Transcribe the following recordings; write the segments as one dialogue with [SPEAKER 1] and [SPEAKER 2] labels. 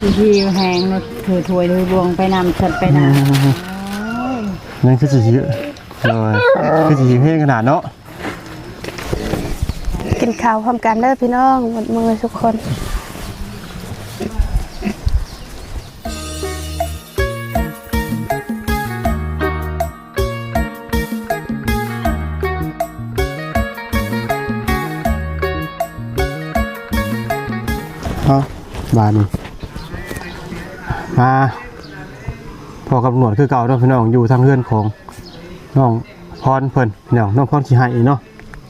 [SPEAKER 1] ที่แหงเนอะถือถ้วยถือรวงไปนำฉันไปนำโอ้ย
[SPEAKER 2] นั่นคือสิเยอะเลยคือสิเพ่งขนาดเนาะ
[SPEAKER 3] กินข้าวพร้อมกันเด้อพี่น้องหมดมือทุกคน
[SPEAKER 2] เอาบานนี่ มาพอกับหนวดคือเก่าเนาะพี่น้องอยู่ทางเรือนของน้องพรเพิ่นพี่น้องน้องพรขี้ให้เนาะ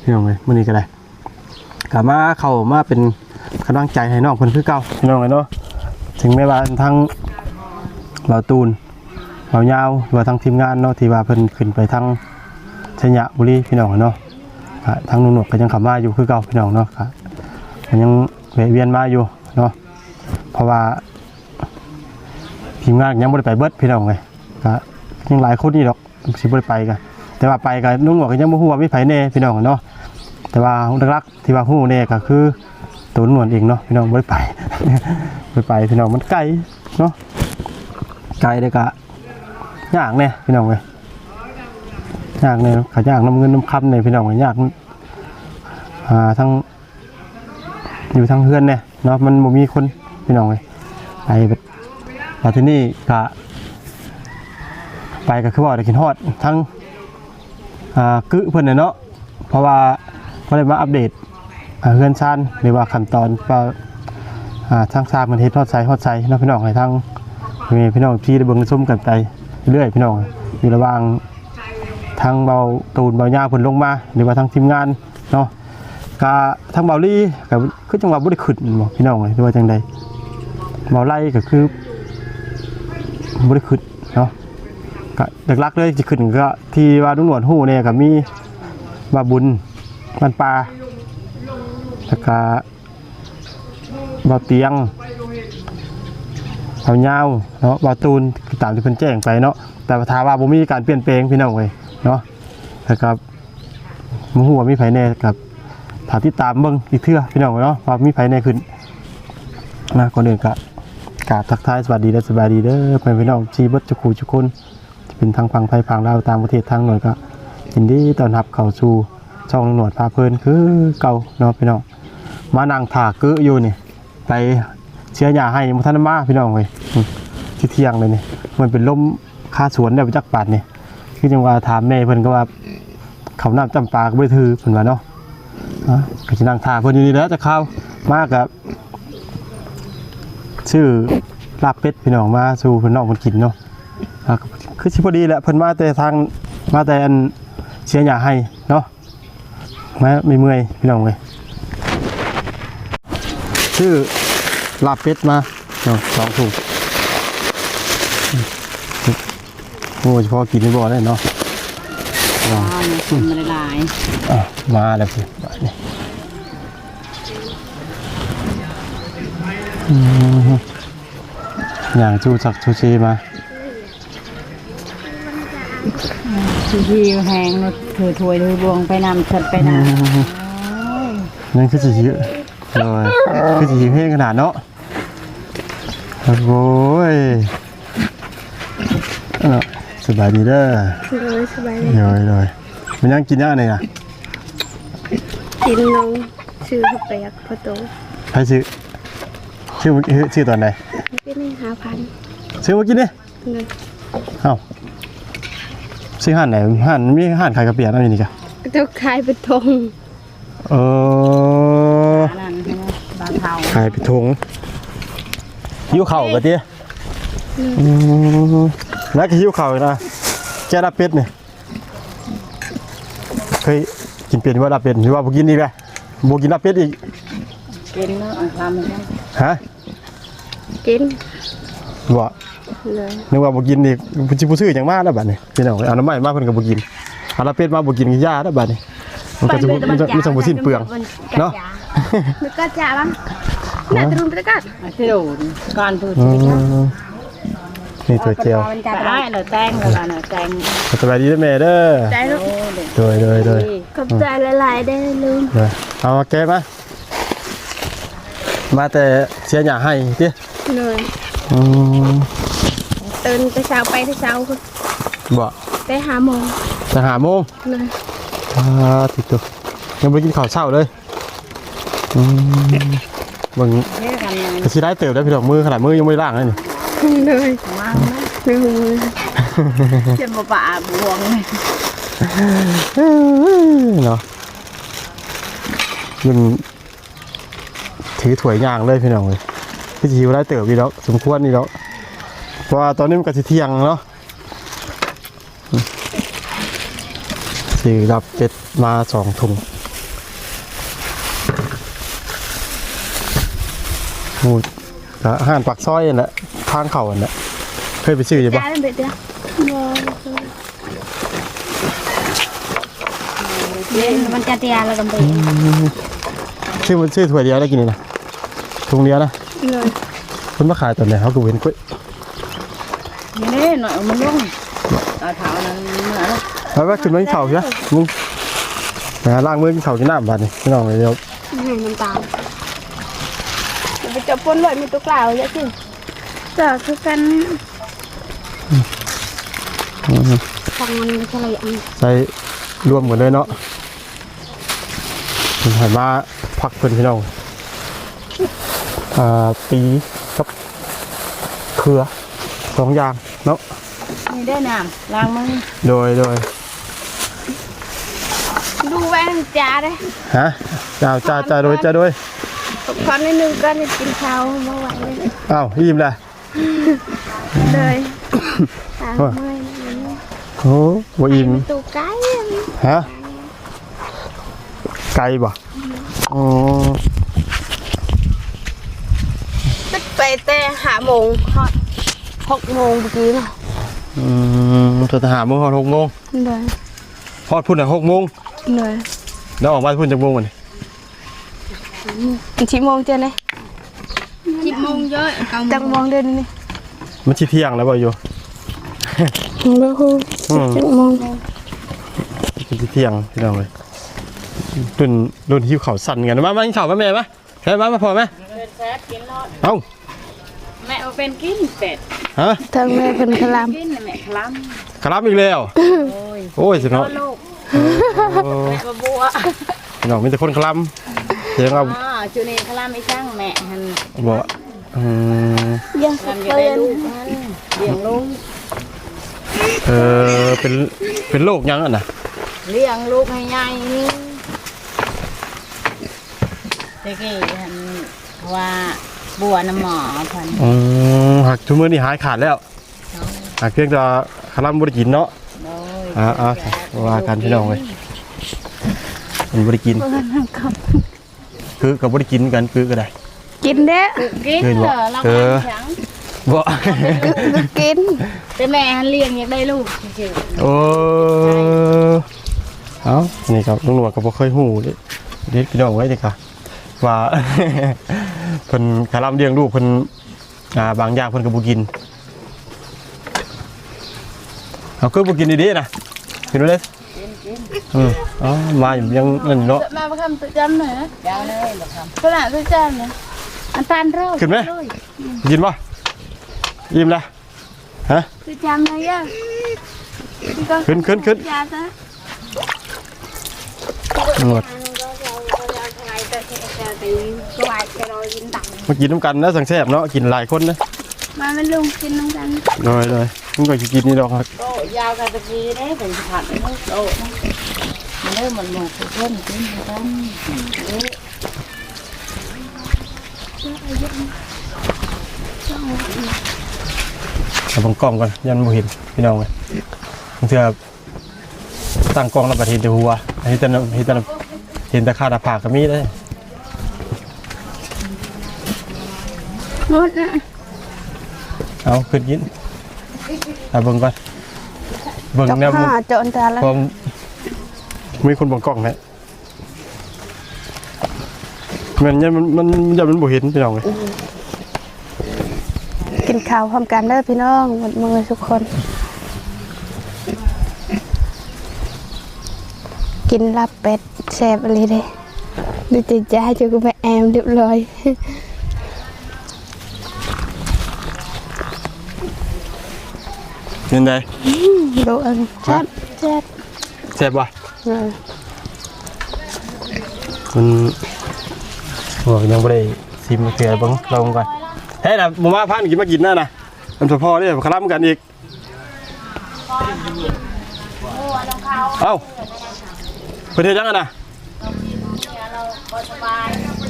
[SPEAKER 2] พี่น้องเลยมื้อนี้ก็ได้กลับมาเข้ามาเป็นกำลังใจให้น้องเพิ่นคือเก่าพี่น้องเลยเนาะถึงแม้ว่าทางเราตูนเรายาวหรือว่าทางทีมงานเนาะที่ว่าเพิ่นขึ้นไปทางชัยบุรีพี่น้องเนาะก็ทางนุ่นวดก็ยังขับมาอยู่คือเก่าพี่น้องเนาะก็ยังเวียนมาอยู่เนาะเพราะว่า ทีมงานยังไม่ได้ไปเบิดพี่น้องเลยก็ยังหลายคนนี่ดอกสิบ่ได้ไปกันแต่ว่าไปกันนุ่งหนวดก็ยังบ่ฮู้ว่ามีไผแน่พี่น้องเนาะแต่ว่าหลักๆที่ว่าฮู้แน่ก็คือตัวหนวดเองเนาะพี่น้องบ่ได้ไปได้ไปพี่น้องมันไกลเนาะไกลเด้อก็ยากแน่พี่น้องเว้ยยากแน่ก็ยากน้ำเงินน้ำคำเนี่ยพี่น้องเว้ยยากอ่าทั้งอยู่ทางเฮือนเนี่ยเนาะมันบ่มีคนพี่น้องเลยไปแบบ มาที่นี่กะไปก็คือว่าได้กินฮอดทั้งอ่ากึเพิ่นน่ะเนาะเพราะว่าบ่ได้มาอัปเดตอ่าเฮือนชานหรือว่าขั้นตอนว่าอ่าทางชาติมันเฮ็ดฮอดไสฮอดไสเนาะพี่น้องให้ทางมีพี่น้องที่ได้เบิ่งได้ชมกันไปเรื่อยพี่น้องอยู่ระหว่างทางเบาตูนเบาย่าเพิ่นลงมา หรือว่าทางทีมงานเนาะกะทางเบาลี่ก็คือจังหวะบ่ได้ขึ้นบ่พี่น้องเลยหรือว่าจังใดเบาไล่ก็คือ บ่ได้ขึ้นเนาะก็หลักๆเลยสิขึ้นก็ที่ว่านุ่นหนวดฮู้เนี่ยก็มีบาบุญมันปลาแล้วก็บาเตียงเบาเหยาเนาะบาตูนตามที่เพิ่นแจ้งไปเนาะแต่ว่าถ้าว่าบ่มีการเปลี่ยนแปลงพี่น้องเลยเนาะแล้วก็บ่ฮู้ว่ามีไผแน่กับถาที่ตามเบิ่งอีกเทื่อพี่น้องเนาะว่ามีไผในขึ้นนะก่อนอื่นก็ กราบทักทายสวัสดีและสบายดีเด้อเพื่อนพี่น้องชีบิดจุคูจุคนจะเป็นทางฝั่งไทยฝั่งลาวตางประเทศทางหน่วยก็ยินดีต้อนรับเข้าสู่ช่องหนวดพาเพลินคือเก่าเนาะพี่น้องมานั่งถากเกออยู่นี่ไปเชียร์ยาให้มุทันมาพี่น้องเว้ยที่เที่ยงเลยนี่มันเป็นลมคาสวนได้ไปจักบาทนี่คือจังว่าถามแม่เพิ่นก็ว่าเขาวน้ำจำปาก็บ่ถือเพิ่นว่าเนาะก็จะนั่งทากเพิ่นอยู่นี่แล้วจะเข้ามากกับ ชื่อลาบเป็ดพี่น้องมาสู่เพิ่นน้องเพิ่นกินเนาะอะก็คือสิพอดีแหละเพิ่นมาแต่ทางมาแต่อันเชียร์หยาให้เนาะมาไม่เมื่อยพี่น้องเลยชื่อลาบเป็ดมาเนาะสองถุงโอ้เฉพาะกินไม่บ่ได้เนาะ
[SPEAKER 1] ตอนนี้คนมาหลาย
[SPEAKER 2] อะมาแล้วพี่มาเนี่ อย่างจูจักชูชีมา
[SPEAKER 1] ที่ที่แหงนถือถ้วยถือรวงไปนำฉันไปนำ
[SPEAKER 2] นั่นคือสิเยอะเลยคือสิเพ่งขนาดเนาะโอ้ยสบายดีเด้อ
[SPEAKER 3] เลยสบาย
[SPEAKER 2] เลยเลยมันยังกินยังไงอะ
[SPEAKER 3] กินนมชื่อเขาเปียกพอโต
[SPEAKER 2] ใครซื้อ ชื่อเมื่อกี้ชื่อตอนไหน
[SPEAKER 3] เป็นนี่ห้าพัน
[SPEAKER 2] ซื้อเมื่อกี้นี่
[SPEAKER 3] เลย
[SPEAKER 2] เอ้าซื้อห้านไหนห้านมีห้านขายกระเปียกนั่นนี่กะ
[SPEAKER 3] เจ้าคายเป็นธง
[SPEAKER 2] เออ
[SPEAKER 1] อันนั้นใช่ไหมบาเทา
[SPEAKER 2] ขายไปทงหิวเข่าวปะเตี้ยอืมแล้วก็หิวเข่าวอีกนะแกรับเป็ดเนี่ยเคยกินเป็ดว่ารับเป็ดหรือว่าบ่กินอีกเลยบ่กินรับเป็ดอีก
[SPEAKER 1] กินเนาะเอาความมัน
[SPEAKER 2] ฮะ
[SPEAKER 3] กิน
[SPEAKER 2] บ่
[SPEAKER 3] เลย
[SPEAKER 2] นึกว่าบ่กินอีกผู้สิผู้ซื้อจังมาแล้วบัดนี้พี่น้องเอาน้ำใหม่มาเพิ่นก็บ่กินเอารับเป็ดมาบ่กินก็ยาแล้วบัดนี้มันก็จะบ่มันจะมันจะบ่สิ้นเปลืองเนาะ
[SPEAKER 3] นึกก็จ่าบ้างน่าจะรุนไปกัน
[SPEAKER 1] มาที่โดนก่อนพูด
[SPEAKER 2] อืมนี่ตัวเจียว
[SPEAKER 1] แต่ได้เราแต่งแล้วนะแต่ง
[SPEAKER 2] สบายดีเด้อแม่เด้อ
[SPEAKER 3] ใจลูก
[SPEAKER 1] โอ้เด็ก
[SPEAKER 2] โดยโดยโดย
[SPEAKER 3] ขอบใจหลายๆได้ลุง
[SPEAKER 2] เดี๋ยวเอามาแก้มามาแต่เสียหยาให้ดิ
[SPEAKER 3] เเลย
[SPEAKER 2] อืม
[SPEAKER 3] ตื่นแต่เช้าไปแต่เช้าคุณ
[SPEAKER 2] บ่
[SPEAKER 3] ไปหาโมง
[SPEAKER 2] จะหาโมง
[SPEAKER 3] เลย
[SPEAKER 2] อ่าติดตัวยังไม่ได้กินข้าวเช้าเลยอืมเบิ่ง
[SPEAKER 1] เรียกกันยัง
[SPEAKER 2] กระสีได้เติบได้พี่ดอกมือขนาดมือยังไม่ได้ล้างเลยนี่
[SPEAKER 3] เลย
[SPEAKER 1] ว่างไหม
[SPEAKER 3] ไม่หูมือ
[SPEAKER 1] เจ็บป่าบวงเลย
[SPEAKER 2] เนาะยังถือถ้วยย่างเลยพี่น้องเลย พี่จิวได้เติบดีแล้วสมควรนี่แล้วเพราะว่าตอนนี้มันก็สิเที่ยงเนาะสี่รับเป็ดมาสองถุงหมูก็อาหารปักซ้อยนั่นแหละทางเข่านนั้นเคยไปซื้ออยู่ปะ
[SPEAKER 3] จ้าง
[SPEAKER 1] มันจะเตียแล้วกันไป
[SPEAKER 2] ซื้อมันซื้อถ้วเดียวได้กินนี่นะถุงเดียวนะ
[SPEAKER 3] เลย
[SPEAKER 2] คุณมาขายตอนไหนเขาก็เว้นกล้วย
[SPEAKER 1] นี่หน่อยมันลงเอาเท้านั้นเหมือน
[SPEAKER 2] แล้วว่าขึ้นมากินข้าวใช่ไหมมึงนะล้างมือกินข้าวกินน้ำบาดนี่พี่น้องเลยเดี๋ยว
[SPEAKER 3] ให้น้ำตาลเดี๋ยวไปจับปนเลยมีตัวกล่าวเยอะจริงจ้าคือกันฟังมันไม่ใช่อะไรอัน
[SPEAKER 2] ใส่รวมหมดเลยเนาะผมหันมาพักเพื่อนพี่น้องอ่า ปีกับเครือสองอย่างเนาะ
[SPEAKER 1] นี่ได้น้ำล้างมือ
[SPEAKER 2] โดยโดย
[SPEAKER 3] ดูแว่นจ้าเลย
[SPEAKER 2] ฮะจ้าจ้าจ้าโดยจ้าโดย
[SPEAKER 3] ขอนิดนึงก็จะกินข้าวเมื่อไหร่เลย
[SPEAKER 2] อ้าวยิ้มเลย
[SPEAKER 3] เลยตามเมื่อย
[SPEAKER 2] โอ้ว่าอิ่ม
[SPEAKER 3] ตัวไก่
[SPEAKER 2] ฮะไกลบ่อ๋อ
[SPEAKER 3] ไปแต่หาโมงฮอดหกโมงเมื่อกี้เนาะ
[SPEAKER 2] อืมตัวทหารโมงหกโมง
[SPEAKER 3] เลย
[SPEAKER 2] พอดพุ่นอะหกโมง
[SPEAKER 3] เลย
[SPEAKER 2] แล้วออกมาพุ่นจากโมงวันนี้
[SPEAKER 3] ชิโมงเจอไหน
[SPEAKER 1] สิบโมงเยอะเก้าโม
[SPEAKER 3] จัง
[SPEAKER 1] ง
[SPEAKER 3] มองเดินนี่
[SPEAKER 2] มันชิเที่ยงแล้วบ่อยู่
[SPEAKER 3] บ่ฮู้
[SPEAKER 2] อืม
[SPEAKER 3] จังมอง
[SPEAKER 2] มันชิเที่ยงพี่น้องเลยรุ่นรุ่นหิวเข่าวสั่นกันมามากินข้าวมาแม่มาใช่มามาพอไหม
[SPEAKER 1] เดินแซ่กินรอด
[SPEAKER 2] เอ้า
[SPEAKER 1] แม่ เอาเป็นกินเป็ด
[SPEAKER 2] ฮะ
[SPEAKER 3] ทางแม่เพิ่นคลาม
[SPEAKER 1] กินน่ะแม่คล้
[SPEAKER 2] ครับอีกแล้วำ
[SPEAKER 1] โอ้ย
[SPEAKER 2] โอ้ยสิ
[SPEAKER 1] พ่อ
[SPEAKER 2] เนาะ
[SPEAKER 1] ลูก
[SPEAKER 2] โอ้
[SPEAKER 1] แม่ก็บัว
[SPEAKER 2] พี่น้องมีแต่คนคลำเสียงเอา
[SPEAKER 1] อ๋อจูนี่คล้ำไม่ช่างแม่หัน
[SPEAKER 2] บ่อืม
[SPEAKER 3] ยัง
[SPEAKER 1] คล้ำจะ
[SPEAKER 3] เปิ้
[SPEAKER 1] ได้
[SPEAKER 3] น
[SPEAKER 1] ลูกหันเลี้ยงลูก
[SPEAKER 2] เออเป็นเป็นโรคยังอะนะ
[SPEAKER 1] เลี้ยงลูกให้ใหญ่ตะกี้หันว่า บัวน้ำหมอพัน
[SPEAKER 2] อืมหักทุกมื้อนี่หายขาดแล้วหากเพียงแต่คลำบ่ได้กินเนาะ
[SPEAKER 1] โดย
[SPEAKER 2] อ่าอ่าว่ากันพี่น้องเว้ยมันบ่ได้กิน คือก็บ่ได้กินกันคือก็ได้
[SPEAKER 3] กินเด้อ
[SPEAKER 1] กิน
[SPEAKER 2] เห็น
[SPEAKER 1] เห
[SPEAKER 2] บ่
[SPEAKER 1] รอเรา
[SPEAKER 2] เออ
[SPEAKER 1] ฉัง
[SPEAKER 2] บ่
[SPEAKER 3] ก็กิน
[SPEAKER 1] แต่แม่หันเลี้ยงอยากได้ลูกจริง
[SPEAKER 2] โอ้เอ้านี่ครับลุงหนวดก็บ่เคยฮู้เด้เด็ดพี่น้องไว้เด้อค่ะ ว่า เพิ่นคลำเลี้ยงลูกเพิ่นอ่าบางอย่างเพิ่นก็บ่กินเอาคือบ่กินดีๆนะกินดูเลยอืมอ๋อมาอยู่ยังนั่นเนาะ
[SPEAKER 3] มาประคำตัวจำหน่อยนะ
[SPEAKER 1] ๆยาวเลยหรอกครับ
[SPEAKER 3] ขนาดตัวจำนะอันตานเร่า
[SPEAKER 2] ขึ้นไหม กินป่ะยิ้มละฮะ
[SPEAKER 3] ตัวจำหน่อยยัง
[SPEAKER 2] ขึ้นขึ้นขึ้น
[SPEAKER 3] ยาซะ
[SPEAKER 2] หมด มากินน้ำกันนะสังแซบเนาะกินหลายคนนะ
[SPEAKER 3] มาไม่ลงกินน้ำกัน
[SPEAKER 2] โดยโดยมึงก็กินนี่ดอกครับ
[SPEAKER 1] โตยาวกันตะกี้ได้เป็นผัดลูกโตมันเริ่มมันหมกเพิ่มขึ้นกัน
[SPEAKER 2] เอาบังกล้องก่อนยันบ่เห็นพี่น้องเลยบางเทื่อตั้งกล้องแล้วประเทศจะหัวเห็นแต่น้ำเห็นแต่น้ำเห็นแต่ข้าวตาผากก็มีเล
[SPEAKER 3] หมดนะ
[SPEAKER 2] เอาขึ้นกินเอาเบิ่งก่อนเบิ่ง
[SPEAKER 3] จอก
[SPEAKER 2] เนี่ย
[SPEAKER 3] ผ้าโจนตาแล้ว
[SPEAKER 2] ผมมีคนบังกล้องไหมเหมือนเนี่ยมันมันมันจะมันบ่เห็นพี่น้องเลย
[SPEAKER 3] กินข้าวพร้อมกันเด้อพี่น้องหมดมือทุกคน กินลาบเป็ดแซ่บอะไรเด้ดูจิตใจจะกูไปแอมเรียบร้อย
[SPEAKER 2] ยังไง
[SPEAKER 3] ดูอันแซ่บแซ่บ
[SPEAKER 2] แซ่บบ่
[SPEAKER 3] เลย
[SPEAKER 2] มันโอ้ยังไม่ได้ซิมเกลือเบ้างลองก่อนเฮ้ยนะหมูมาพันกินมากินน่ะนะมันพอเนี่ยคลัมกันอีกเอ้าประเทศยังไงนะ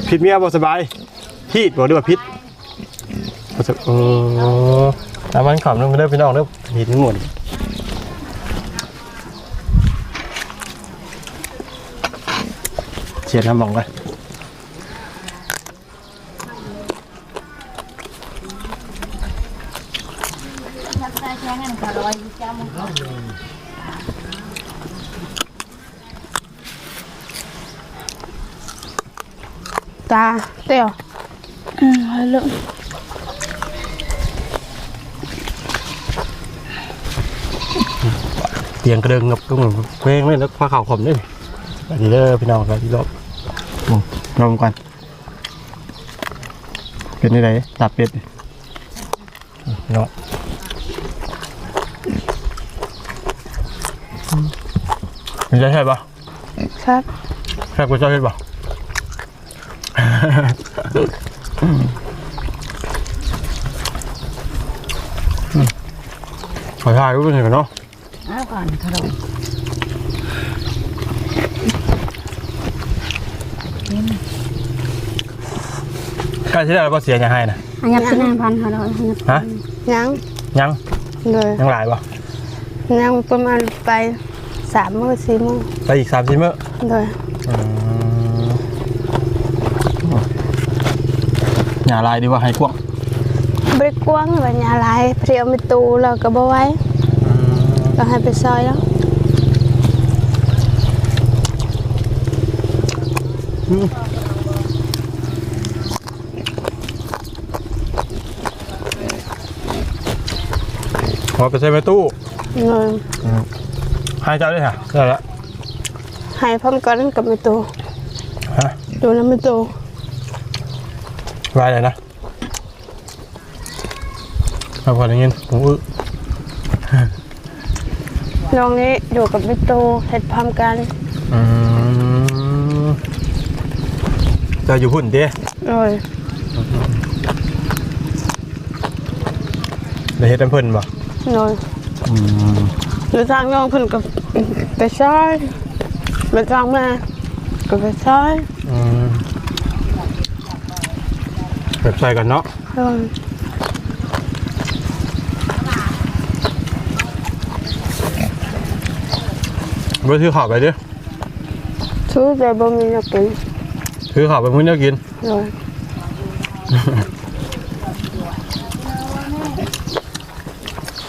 [SPEAKER 2] พิษเมียบ่สบายพิษบอกด้วยว่าพิษบ่สบโอ้ตามมันขำนึงไปเด้อพี่น้องเด้อ พิษทั้งหมดเชียร์ทำบังกัน
[SPEAKER 3] ตาเตียวอืมเอาลูก
[SPEAKER 2] เตียงกระเดิงกับก็เหมือนเพลงเลยแล้วคว้าข่าวขมด้วยอันนี้เด้อพี่น้องครับที่รอบอืมลองกันเป็นยังไงตับเป็ดนี่อืมพี่น้องมันจะใช่ปะ
[SPEAKER 3] ครับ
[SPEAKER 2] ใช่กูชอบเห็นปะขอทายก็เป็นอย่างนั้นเนาะ
[SPEAKER 1] อ้าวก่อนขนม
[SPEAKER 2] ใกล้ที่ได้แล้วก็เสียอย่างให้นะ
[SPEAKER 1] อันยับที่นั่งพันเขาเราอันยับ
[SPEAKER 2] ฮะ
[SPEAKER 3] ยัง
[SPEAKER 2] ยัง
[SPEAKER 3] เลย
[SPEAKER 2] ยังหลายปะ
[SPEAKER 3] ยังประมาณไปสามมื้อสี่มื้อ
[SPEAKER 2] ไปอีกสามสิบเมื่อ
[SPEAKER 3] เลย
[SPEAKER 2] หย่าลายดีกว่าให้กว้าง
[SPEAKER 3] บริกว้างแบบยาลายเพรียวไม่ตูเราก็บ่ไหว้ ก็ให้ไปซอยแล้ว
[SPEAKER 2] พอไปใส่ไว้ตู้
[SPEAKER 3] เลย
[SPEAKER 2] ให้เจ้าด้วยค่ะได้ละ
[SPEAKER 3] ให้พร้อมกันกับไนะ
[SPEAKER 2] เอาพอได้ยินผมอึ
[SPEAKER 3] น้องนี้อยู่กับไม่ตูเฮ็ดพร้อมกัน
[SPEAKER 2] อืมเจะอยู่หุ่นเด้
[SPEAKER 3] เลย
[SPEAKER 2] ได้เฮ็ดน้ำเพิ่นบ่
[SPEAKER 3] เลย
[SPEAKER 2] อืม
[SPEAKER 3] หรือทางน้องเพิ่นกับไปซอยไปทางแม่ก็ไปซอย
[SPEAKER 2] อืมแบบใส่กันเนาะ
[SPEAKER 3] เลย
[SPEAKER 2] ไปซื้อข้าวไปเด้อ
[SPEAKER 3] ชูแต่บ่มีนักกิน
[SPEAKER 2] ซื้อข้าวไปมื้อนี้กิน
[SPEAKER 3] เลย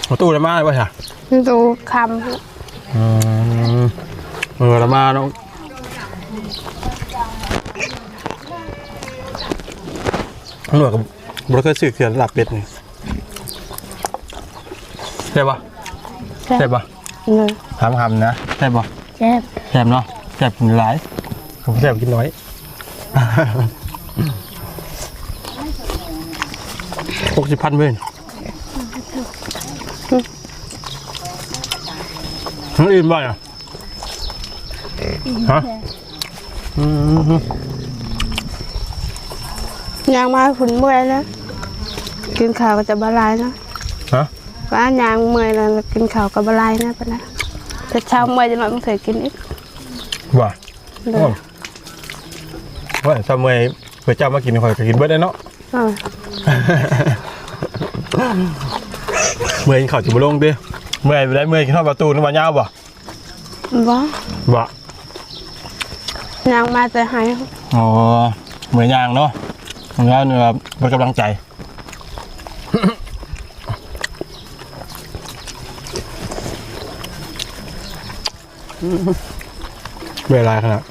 [SPEAKER 2] เอาตู้ละมาได้ป่ะค่ะ
[SPEAKER 3] ดูคำ
[SPEAKER 2] อืมเออละมาน้องตำรวจกับบริษัทสื่อเขียนหลับเป็ดนี่ใช่ปะ
[SPEAKER 3] แซ่บ
[SPEAKER 2] ใช่ปะ
[SPEAKER 3] เลย
[SPEAKER 2] ถามคำนะใช่ปะ
[SPEAKER 3] แซ่บ
[SPEAKER 2] แซ่บเนาะแซ่บกินหลายผมแซ่บกินน้อยหกสิบพันเว้ยทั้งอื่นบ่อยอะฮะอืม
[SPEAKER 3] ยางมาฝุ่นเมื่อยนะกินข้าวก็จะบาลายนะ
[SPEAKER 2] ฮะ
[SPEAKER 3] ว่ายางเมื่อยแล้วกินข้าวก็บาลายนะปะนะแต่เช้าเมื่อยจะหน่อยมันเคยกินอีก
[SPEAKER 2] ว่า
[SPEAKER 3] เล
[SPEAKER 2] โอ้
[SPEAKER 3] ย
[SPEAKER 2] ว่าทำไมเพื่อเจ้ามากินข่อยก็กินเบิดได้เนาะ
[SPEAKER 3] เออ
[SPEAKER 2] เมื่อยกินข้าวจุบลงดิเมื่อยไปได้เมื่อยกินข้าวประตูนึกว่ายาวบ่
[SPEAKER 3] บ่
[SPEAKER 2] บ่
[SPEAKER 3] ยางมาแต่หาย
[SPEAKER 2] อ๋อเหมือนยางเนาะแล้วเนี่ยเป็นกำลังใจ เวลาขนาด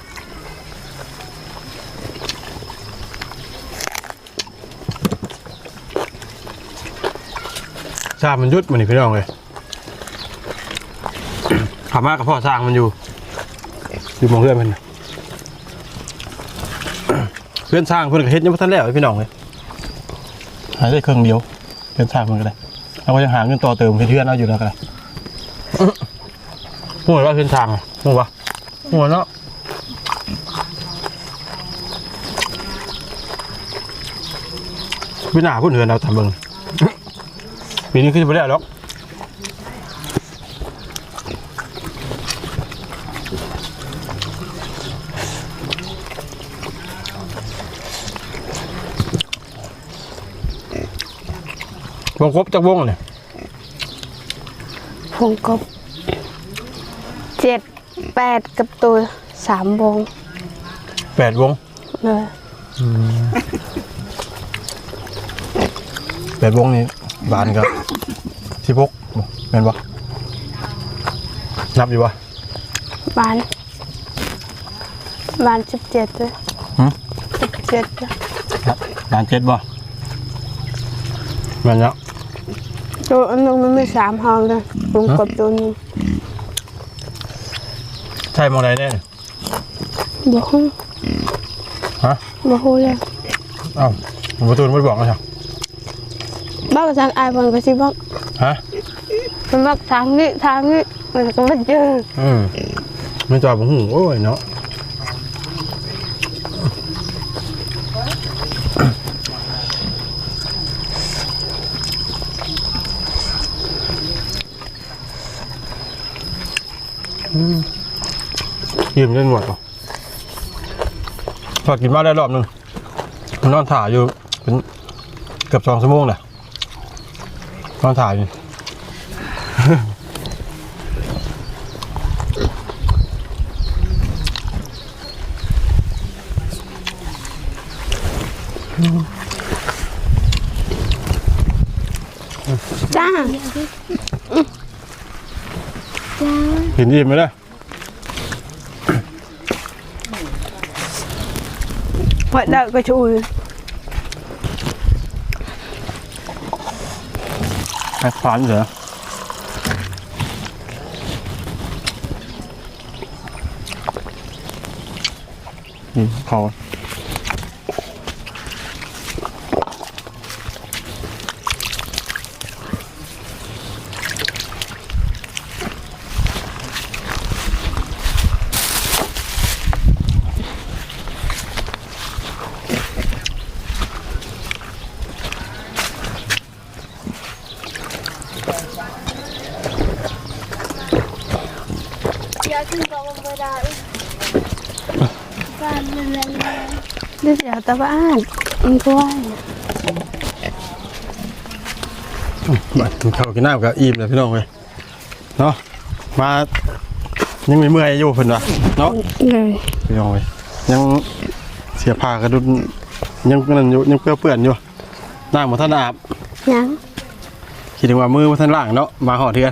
[SPEAKER 2] ชาติมันยุดมันนี่พี่น้องเลยขามากับพ่อสร้างมันอยู่ อยู่มองเพื่อนมันน่ะเพื่อนสร้างเพื่อนก็เฮ็ดยังไม่ทันแล้วไอ้พี่น้องเลยหาได้เครื่องเดียวเพื่อนสร้างเพื่อนก็ได้เราก็ยังหาเงินต่อเติมเพื่อนเอาอยู่แล้วก็ได้ หัวว่าขึ้นทางหัววะหัวเนาะพี่หนาคุณเหือนเราทำเบิ่งปีนี้ขึ้นไปได้หรอกวงครบจากวงเลย
[SPEAKER 3] วงกบ แปดกับตัวสามวง
[SPEAKER 2] แปดวง
[SPEAKER 3] เลย
[SPEAKER 2] แปดวงนี้บานกับสิบหกแม่นปะนับอยู่ปะ
[SPEAKER 3] บานบานสิบเจ็ดเลย
[SPEAKER 2] หืม
[SPEAKER 3] สิบเจ็ดเลย
[SPEAKER 2] บานเจ็ดปะแม่นแล้ว
[SPEAKER 3] ตัวอันนึงมันมีสามห้องเลยวงกบตัวนึง
[SPEAKER 2] ใช่มองไรแน่
[SPEAKER 3] บ่ฮู้
[SPEAKER 2] ฮะ
[SPEAKER 3] บ่ฮู้เลย
[SPEAKER 2] อ้าวผมประตูไม่บอกนะจ๊ะ
[SPEAKER 3] บอกทางอายเพิ่นก็สิบอก
[SPEAKER 2] ฮะ
[SPEAKER 3] เพิ่นบอกทางนี้ทางนี้มันก็บ่เจอ
[SPEAKER 2] อืมไม่จอดผมหูโอ้ยเนาะ ยืมเล่นหนวดป่ะพอกินมาได้รอบหนึ่งนอนถ่ายอยู่เป็นเกือบสองชั่วโมงแหละนอนถ่ายอยู่
[SPEAKER 3] จ้า
[SPEAKER 2] เห็นอิ่มไหมล่ะ
[SPEAKER 3] ว่า đợi cái chui
[SPEAKER 2] แค่ฟั นเหรอนี่เขา
[SPEAKER 3] đi giờ tao bán ăn quay
[SPEAKER 2] มากินข้าวกินน้ำกับอิ่มเลยพี่น้องเลยเนาะมายังมีเมื่อยอยู่เพิ่นวะเนาะพี่น้องเลยยังเสียผ้ากระดุนยังนั่นอยู่ยังเปื้อนเปื้อนอยู่น้ำมาท่านอาบ
[SPEAKER 3] nhắn
[SPEAKER 2] คิดถึงว่ามือมาท่านล่างเนาะมาหอเทือน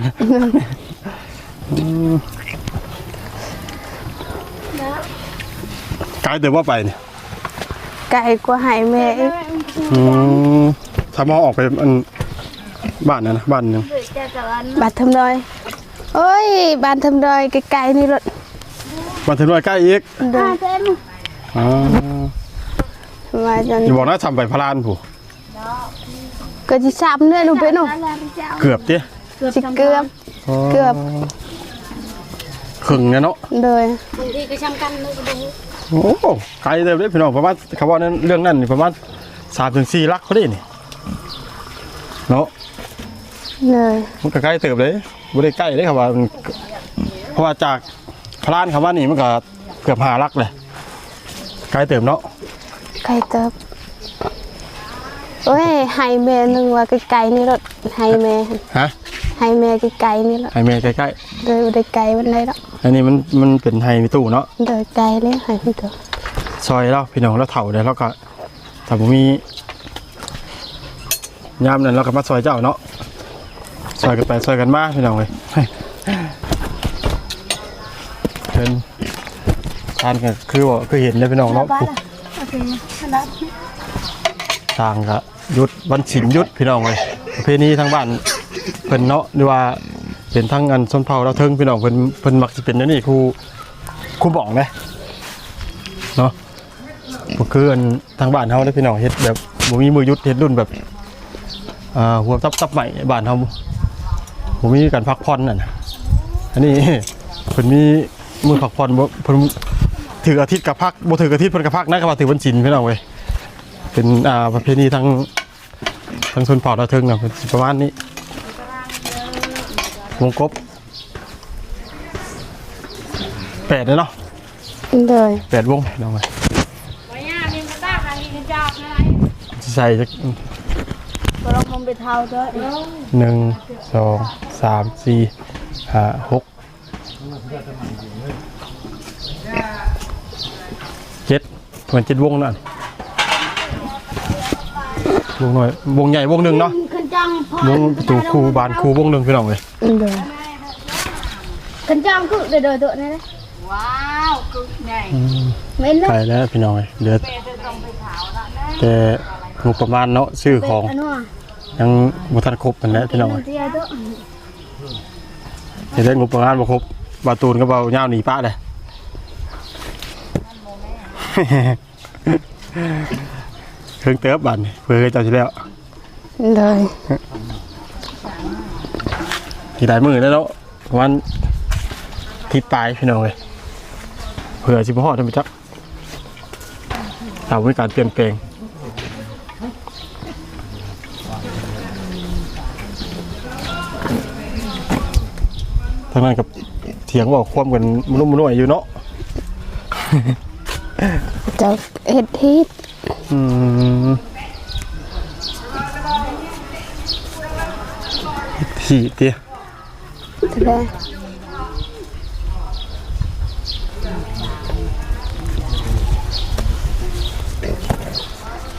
[SPEAKER 2] กายเดินว่าไปเนี่ย
[SPEAKER 3] cày của hai mẹ ấy.
[SPEAKER 2] อืมถ้ามาออกไปอันบ้านนะนะบ้านหนึง
[SPEAKER 3] bà thơm đôi ôi bạn thơm đôi cái cày này rồi
[SPEAKER 2] บ้านถึงว่าใกล้อีก
[SPEAKER 3] rồi
[SPEAKER 2] อ๋อ
[SPEAKER 3] mà
[SPEAKER 2] อย่า
[SPEAKER 3] dần
[SPEAKER 2] บอกนะทำไปพลานผู้
[SPEAKER 3] cái gì sạm nữa đâu biết đâu
[SPEAKER 2] เกือบเตี้ย
[SPEAKER 3] chỉ cơm เกือบ
[SPEAKER 2] ครึ่งเนี่ยเนาะ
[SPEAKER 3] rồi
[SPEAKER 2] โอ้ไกลเลยเด้พี่น้องประมาณคำว่านั้นเรื่องนั้นนี่ประมาณสามถึงสี่ลักเขาได้นี่เนาะ
[SPEAKER 3] rồi
[SPEAKER 2] มันก็ใกล้เติบเลยบ่ได้ใกล้เลยครับว่ามันเพราะว่าจากพลานคำว่านี่มันก็เกือบห้าลักเลยใกล้เติบเนาะ
[SPEAKER 3] cày tập ôi hai mẹ nâng qua cái cày này rồi hai mẹ
[SPEAKER 2] ฮะ
[SPEAKER 3] hai mẹ cái cày này rồi
[SPEAKER 2] ให้แม่ใกล้
[SPEAKER 3] rồi đây cày bên đây đó
[SPEAKER 2] ๆอันนี้มันมันเป็นไฮมีตู้เนาะ
[SPEAKER 3] rồi cày lấy hai không được
[SPEAKER 2] ซอยเราพี่น้องเราเถ่าได้แล้วก็ถ้าผมมียามนั้นเราก็มาซอยเจ้าเนาะซอยกันไปซอยกันมาพี่น้องเลยเป็นทานกันคือว่าคือเห็นเลยพี่น้องเนาะต่างกะยุดวันศิลยุดพี่น้องเลยประเพณีทางบ้าน เพิ่นเนาะหรือว่าเป็นทั้งอันส้นเผาเราเทิงพี่น้องเพิ่นเพิ่นมักสิเป็นอันนี่ครูครูบอกเลยเนาะก็คืออันทางบ้านเฮาได้พี่น้องเฮ็ดแบบบ่มีมือยุดเฮ็ดรุ่นแบบอ่าหัวซับซับใหม่บ้านเฮาบ่มีการพักผ่อนนั่นน่ะอันนี้เพิ่นมีมือพักผ่อนบ่เพิ่นถืออาทิตย์กับพักบ่ถืออาทิตย์เพิ่นก็พักนะก็ว่าถือวันศีลพี่น้องเว้ยเป็นอ่าประเพณีทางทางชนเผ่าดาวเทิงนะเนสิประมาณนี้ วงกบแปดเลยเนาะ
[SPEAKER 3] เลย
[SPEAKER 2] แปดวงพี่น้องเว้ย
[SPEAKER 3] วันนี้มีมาตั้งอันนี้กันจอกนะ
[SPEAKER 2] สิใส่จัก
[SPEAKER 3] ก็ลองมองไปเท่าด้วย
[SPEAKER 2] หนึ่งสองสามสี่ห้าหกเจ็ดเหมือนเจ็ดวงนั่นวงหน่อยวงใหญ่วงหนึ่งเนาะ
[SPEAKER 3] กันจังพอ
[SPEAKER 2] วงตูครูบานครูวงหนึ่งพี่น้องเลย
[SPEAKER 3] เลยกันจังคือเดือดเดือดนี่นะ
[SPEAKER 1] ว้าวคือไง
[SPEAKER 3] ไม่เลิก
[SPEAKER 2] ไปแล้วพี่น้องเลยเหลือแต่งบประมาณเนาะซื้อของยังบ่ทันครบมันแล้วพี่น้องเลย
[SPEAKER 3] เดียวด้วย
[SPEAKER 2] จะได้งบประมาณบ่ครบบาตูนก็เบาเงาหนีป้าเลยเครื่องเติบบันเพื่อให้เจ้าสิแล้ว
[SPEAKER 3] เลย
[SPEAKER 2] ทีหลายมือแล้วเนาะประมาณทิศปลายพี่น้องเลยเผื่อสิบ่ฮอดทำไปจักถ้ามีการเปลี่ยนแปลงทางนั้นกับเถียงบอกความกันมนุ่มมนุ่ยอยู่เนาะ
[SPEAKER 3] จะเห็ดทิศ
[SPEAKER 2] อืม ที่เตี้ย
[SPEAKER 3] แสดง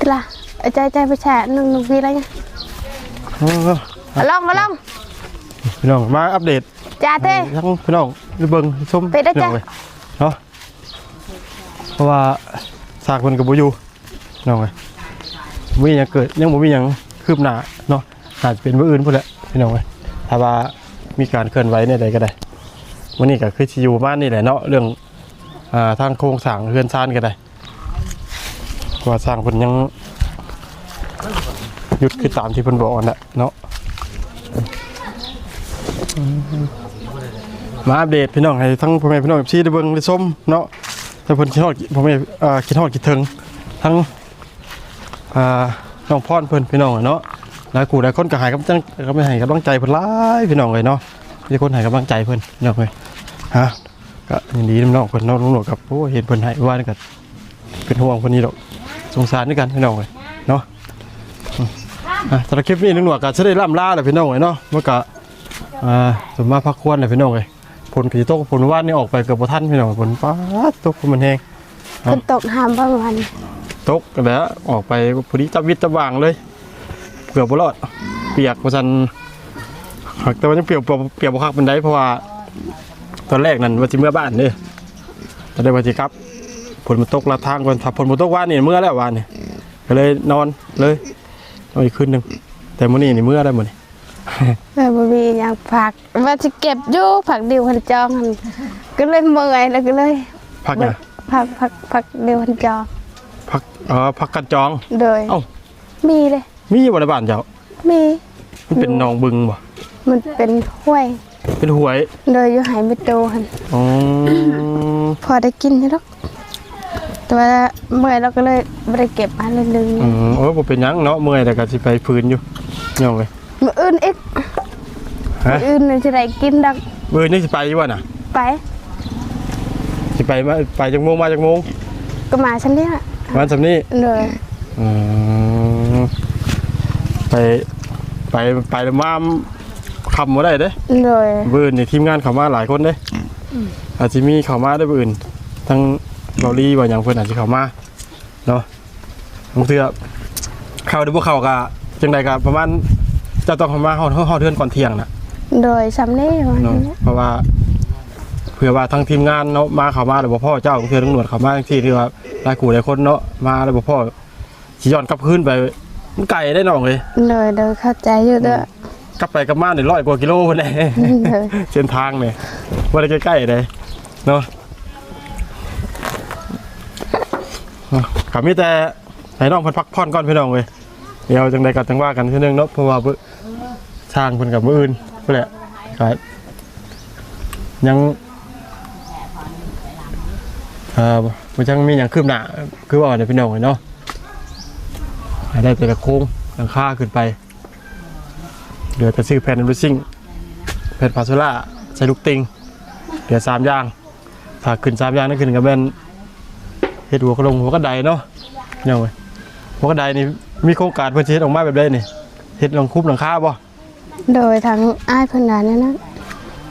[SPEAKER 3] กล้าใจใจไปแฉะหนึ่งหนึ่งวีอะไรเงี้ย
[SPEAKER 2] เออ
[SPEAKER 3] มาลองมาลอง
[SPEAKER 2] พี่น้องมาอัปเดต
[SPEAKER 3] จ้าเต้
[SPEAKER 2] ทั้งพี่น้องไปเบิ่งชม
[SPEAKER 3] ไปได้จ้ะ
[SPEAKER 2] พี่น้องเลยเนาะเพราะว่าสากมันกับบุอยู่พี่น้องเลยบ่มีหยังเกิดยังบ่มีหยังคืบหน้าเนาะอาจจะเป็นมื้ออื่นพุ่นแหละพี่น้องเลย ถ้าว่ามีการเคลื่อนไหวในใดก็ได้วันนี้ก็คือสิอยู่บ้านนี่แหละเนาะเรื่องอ่าทางโครงสร้างเรือนซ่านก็ได้ว่าสร้างเพิ่นยังหยุดคือตามที่เพิ่นบอกนั่นแหละเนาะมาอัปเดตพี่น้องให้ทั้งพ่อแม่พี่น้องที่ได้เบิ่งได้ชมเนาะแต่เพิ่นคิดฮอดพ่อแม่อ่าคิดฮอดคิดถึงทั้งอ่าน้องพรเพิ่นพี่น้องอะเนาะ หลายคู่หลายคนก็ให้กำลังก็ไม่ให้กำลังใจเพิ่นหลายพี่น้องเลยเนาะมีคนให้กำลังใจเพิ่นพี่น้องเลยฮะก็ยินดีน้องเพิ่นเน้องลุงหนวดกับโอ้เห็นเพิ่นให้ว่านี่ก็เป็นห่วงเพิ่นนี่ดอกสงสารด้วยกันพี่น้องเลยเนาะอืมอะสำหรับคลิปนี้ลุงหนวดก็จะได้ล่ำลาแล้วพี่น้องเลยเนาะเมื่อก็อ่าสมมาพักควรเลยพี่น้องเลยผลผีตกผลว่านนี่ออกไปเกือบบ่ทันพี่น้องผลฟ้าตกมันแห้ง
[SPEAKER 3] ฝนตกหามประมาณ
[SPEAKER 2] ตกกันแล้วออกไปพอดีจับวิทย์จับวางเลย เกือบบ่รอดเปียกว่าซั่นหักแต่ว่ายังเปียกบ่เปียกบ่คักปานใดเพราะว่าตอนแรกนั่นว่าสิเมื่อบ้านเด้ตอนแรกว่าสิครับผลมันตกละทางก่อนถ้าผลบ่ตกว่านนี่เมื่อแล้ววานนี่ก็เลยนอนเลยนอนอีกคืนหนึงแต่มื้อนี้นี่เมื่อได้มื้อนี้
[SPEAKER 3] เออบ่มีอย่างผักว่าจะเก็บอยู่ผักเดียวพันจองหั่นก็เลยเมื่อยแล้วก็เลย
[SPEAKER 2] พักเนี่ย
[SPEAKER 3] ผักผักผักเดียวพันจอง
[SPEAKER 2] พักอ๋อพักกันจอง
[SPEAKER 3] โดย
[SPEAKER 2] เอ้า
[SPEAKER 3] มีเลย
[SPEAKER 2] มีบ่ในบ้านเจ้า
[SPEAKER 3] มี
[SPEAKER 2] มันเป็นหนองบึงบ่
[SPEAKER 3] มันเป็นห้วย
[SPEAKER 2] เป็นหวย
[SPEAKER 3] โดยอยู่หายไปโตหัน
[SPEAKER 2] อ๋อ
[SPEAKER 3] พอได้กินใช่หรอกแต่ว่าเมื่อยเราก็เลยไม่ได้เก็บมาเลยลืม
[SPEAKER 2] อืมโอ้ยบ่เป็นหยังเนาะเมื่อยแต่ก็สิไปพื้นอยู่ย่องเลย
[SPEAKER 3] มืออื่นอีก
[SPEAKER 2] ฮะ
[SPEAKER 3] มืออื่นน่ะจะได้กินดัก
[SPEAKER 2] มื้อนี้สิไปอยู่บ่น่ะ
[SPEAKER 3] ไป
[SPEAKER 2] สิไปมาไปจักโมงมาจักโมง
[SPEAKER 3] ก็มาฉันเนี่ย
[SPEAKER 2] วันสำนี้
[SPEAKER 3] เลย
[SPEAKER 2] อืม ไปไปไปแล้วมาคำบ่ได้เด้
[SPEAKER 3] เลย
[SPEAKER 2] บื้อนี่ทีมงานเข้ามาหลายคนเด้อาจสิมีเข้ามาได้บื้ออื่นทั้งเบาลีบ่หยังเพิ่นอาจสิเข้ามาเนาะบางเทื่อเข้าหรือบ่เข้าก็จังไดก็ประมาณเจะต้องเข้ามาฮอดฮอดเทือนก่อนเที่ยงน่ะ
[SPEAKER 3] โดยซ้ำนี่วัน
[SPEAKER 2] เนาะ
[SPEAKER 3] นี้
[SPEAKER 2] เพราะว่าเผื่อว่าทางทีมงานเนาะมาเขามาหรือว่าพ่อเจ้าเพื่อนตำรวจเขามาที่ที่ว่าหลายกูหลายคนเนาะมาแล้วบ่พ่อสิย้อนกลับคืนไป มันไกลได้น้องเลย
[SPEAKER 3] เลยโดยเข้าใจอยู่เด้อก
[SPEAKER 2] ลับไปกลับมาเนี่ยร้อยกว่ากิโลพุ่นแหละ
[SPEAKER 3] เลย
[SPEAKER 2] เส้นทางเนี่ยว่าได้ใกล้ๆเลยเนาะเนาะก็มีแต่ให้น้องเพิ่นพักผ่อนก่อนพี่น้องเว้ยเดี๋ยวจังใดก็จังว่ากันทีนึงเนาะเพราะว่าเพิ่นสร้างเพิ่นกับมื้ออื่นพุ่นแหละก็ยังเอ่อมันจังมีอย่างคืบหน้าคือว่าเนี่ยพี่น้องเนาะ ให้ได้แต่ละโค้งหลังคาขึ้นไป เหลือแต่ซื้อแผ่นรูซิ่งแผ่นพาโซล่าใส่ลูกติงเหลือสามอย่างถ้าขึ้นสามอย่างนั่นขึ้นกับแม่นเฮ็ดหัวกระลงหัวกระไดเนาะพี่น้องเว้ยหัวกระไดนี่มีโครงการเพิ่นสิเฮ็ดออกมาแบบใดนี่เฮ็ดหลังคุบหลังคาบ่
[SPEAKER 3] โดยทางอ้ายเพิ่นน่ะนั่นนะ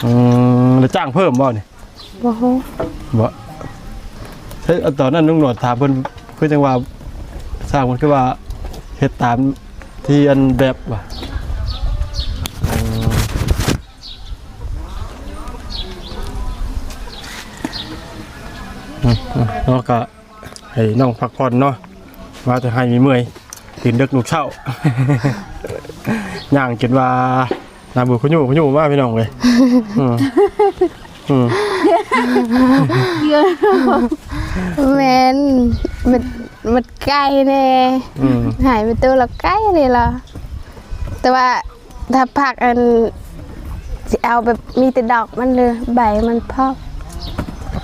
[SPEAKER 2] อืมแล้วจ้างเพิ่มบ่นี่
[SPEAKER 3] บ่ฮู้
[SPEAKER 2] บ่เฮ้ยเอาตอนนั้นลุงหนวดถามเพิ่นเพิ่นจังว่าสร้างมันคือว่า เฮ็ดตามที่อันแบบว่าอืมอืมอืมเนาะก็ให้น้องพักผ่อนเนาะว่าจะให้มีเมื่อยตื่นดึกหนุกเช้าย่างจนว่าน้ำบุขยุ่ขยุ่มากพี่น้องเลยอืมอืม
[SPEAKER 3] แม่นมัน มันไกลแน่
[SPEAKER 2] อืม
[SPEAKER 3] หายไปตัวละใกล้เลยล่ะแต่ว่าถ้าผักอันสิเอาแบบมีแต่ดอกมันเลยใบมันพอก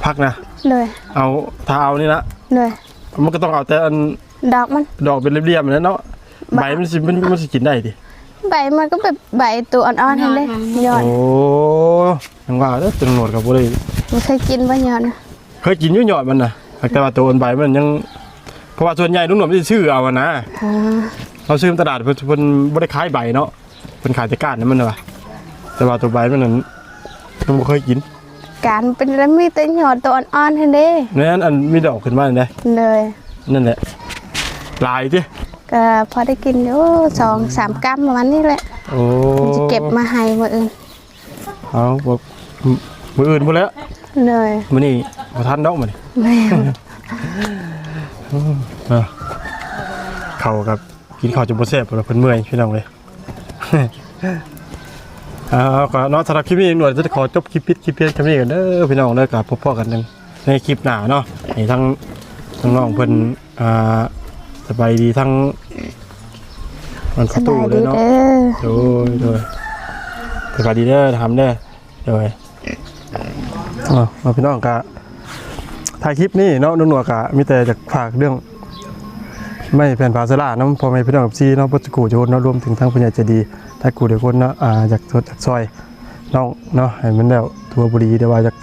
[SPEAKER 2] พักนะ
[SPEAKER 3] เลย
[SPEAKER 2] เอาถ้าเอานี่ละ
[SPEAKER 3] เลย
[SPEAKER 2] มันก็ต้องเอาแต่อัน
[SPEAKER 3] ดอกมัน
[SPEAKER 2] ดอกเป็นเรียบๆนั่นเนาะใบมันสิมันมันสิกินได้ดิ
[SPEAKER 3] ใบมันก็แบบใบตัวอ่อนๆนั่นเลยยอด
[SPEAKER 2] โอ้ยังว่าแล้วตำรวจกับบ่ได้
[SPEAKER 3] มันเคยกินบ่ยอดนะ
[SPEAKER 2] เคยกินอยู่หยอดมันน่ะแต่ว่าตัวอันใบมันยัง เพราะว่าส่วนใหญ่ลุงหนุ่มสิซื้อเอาอะนะ
[SPEAKER 3] อ่า
[SPEAKER 2] เราซื้อตลาดเพิ่นเพิ่นบ่ได้ขายใบเนาะเพิ่นขายแต่ก้านนั่นมันน่ะว่ะแต่ว่าตัวใบมันนั่นยังบ่เคยกิน
[SPEAKER 3] การเป็นแล้วมีแต่ยอดตัวอ่อนๆนั่นเด้
[SPEAKER 2] นั่นอันมีดอกขึ้นมานั่นแหละ
[SPEAKER 3] เลย
[SPEAKER 2] นั่นแหละลายดิ
[SPEAKER 3] ก็พอได้กินอยู่สองสามกรัมประมาณนี้แหละ
[SPEAKER 2] โอ้
[SPEAKER 3] มันจะเก็บมาให้มื้ออื่น
[SPEAKER 2] เอาบ่มืออื่นบ่แล้ว
[SPEAKER 3] เลย
[SPEAKER 2] มื้อนี้บ่ทันดอกมื้อนี้
[SPEAKER 3] แม่
[SPEAKER 2] เออเข้ากับกินข้าวจนบ่แซ่บแล้วเพิ่นเมื่อยพี่น้องเลยเอาก็เนาะสำหรับคลิปนี้หน่วยจะขอจบคลิปปิดคลิปเพียงแค่นี้กันเด้อพี่น้องเด้อกับพบพอกันในคลิปหน้าเนาะให้ทั้งทั้งน้องเพิ่นอ่าสบายดีทั้งมัน
[SPEAKER 3] ส
[SPEAKER 2] ประตู
[SPEAKER 3] บาย
[SPEAKER 2] เล
[SPEAKER 3] ดี
[SPEAKER 2] ยเนาะ
[SPEAKER 3] เด้อ
[SPEAKER 2] โดยโดยสบายดีเด้อทำเด้อโดยอ๋อมาพี่น้องกะ ถ่ายคลิปนี้เนาะนุ่นหนวกะมีแต่จะฝากเรื่อง ไม่แผ่นภาษาลาน้ำพอไม่พี่น้องกับซีเนาะพุทธกูโจนเนาะรวมถึงทั้งปัญญาเจดียถ้ากูเดี๋ยวคนเนาะอ่าจากสดจากซอยน้องเนาะให้มันแล้วทัวบุรีเดี๋ยวว่าจาก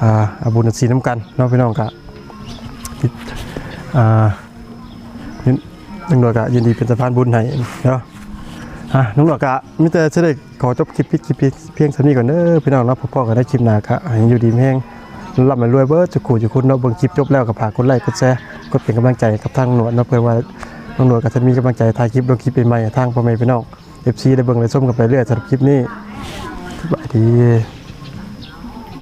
[SPEAKER 2] อ่าอาบุญศรีน้ำกันเนาะพี่น้องกะอ่านุ่นหนวกะยินดีเป็นสะพานบุญให้เนาะอะน้องหลอกกะมิแต่จะได้ขอจบคลิปพิคลิปเพียงเท่านี้ก่อนเด้อพี่น้องเนาะพบกันได้คลิปหน้ากะให้อยู่ดีแห้ง รับมันรวยเบิร์ดจุกกูจุคุณเนาะเบิ่งคลิปจบแล้วกับผ่ากกดไลค์กดแชร์กดเป็นกำลังใจกับทางหนวดเนาะเพื่อว่าน้องหนวดก็จะมีกำลังใจถ่ายคลิปลงคลิปใหม่ๆทางพ่อแม่พี่น้อง FC ได้เบิ่งได้ชมกันไปเรื่อยสำหรับคลิปนี้สบายดี